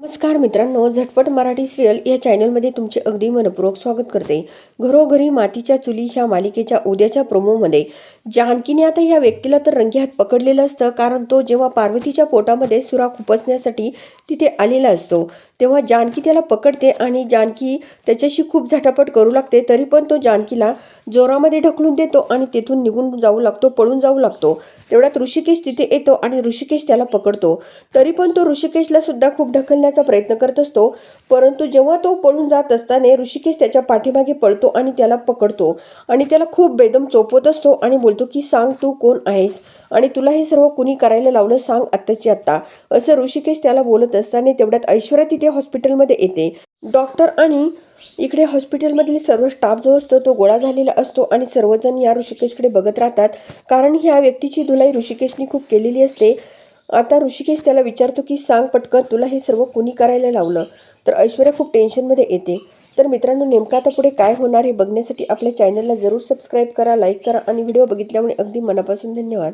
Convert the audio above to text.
नमस्कार मित्रांनो झटपट मराठी सिरियल या चॅनलमध्ये तुमचे अगदी मनपूर्वक स्वागत करते. घरोघरी मातीच्या चुली ह्या मालिकेच्या उद्याच्या प्रोमोमध्ये जानकीने आता ह्या व्यक्तीला तर रंगेहात पकडलेलं असतं कारण तो जेव्हा पार्वतीच्या पोटामध्ये सुराख उपसण्यासाठी तिथे आलेला असतो. तेव्हा जानकी त्याला पकडते आणि जानकी त्याच्याशी खूप झटापट करू लागते तरी पण तो जानकीला जोरामध्ये ढकलून देतो आणि तिथून निघून जाऊ लागतो पळून जाऊ लागतो. तेवढ्यात ऋषिकेश तिथे येतो आणि ऋषिकेश त्याला पकडतो. तरी पण तो ऋषिकेशला सुद्धा खूप ढकलण्याचा प्रयत्न करत असतो परंतु जेव्हा तो पळून जात असताना ऋषिकेश त्याच्या पाठीमागे पळतो आणि त्याला पकडतो आणि त्याला खूप बेदम चोपवत असतो आणि बोलतो की सांग तू कोण आहेस आणि तुला हे सर्व कुणी करायला लावलं सांग आत्ताची आत्ता. असं ऋषिकेश त्याला बोलत असताना तेवढ्यात ऐश्वर्या तिथे हॉस्पिटलमध्ये येते. डॉक्टर आणि इकडे हॉस्पिटलमधील सर्व स्टाफ जो असतो तो गोळा झालेला असतो आणि सर्वजण या ऋषिकेशकडे बघत राहतात. कारण ह्या व्यक्तीची धुलाई ऋषिकेशनी खूप केलेली असते. आता ऋषिकेश त्याला विचारतो की सांग पटकन तुला हे सर्व कुणी करायला लावलं? तर ऐश्वर्या खूप टेन्शनमध्ये येते. तर मित्रांनो नेमका आता पुढे काय होणार हे बघण्यासाठी आपल्या चॅनलला जरूर सबस्क्राईब करा लाईक करा आणि व्हिडिओ बघितल्यामुळे अगदी मनापासून धन्यवाद.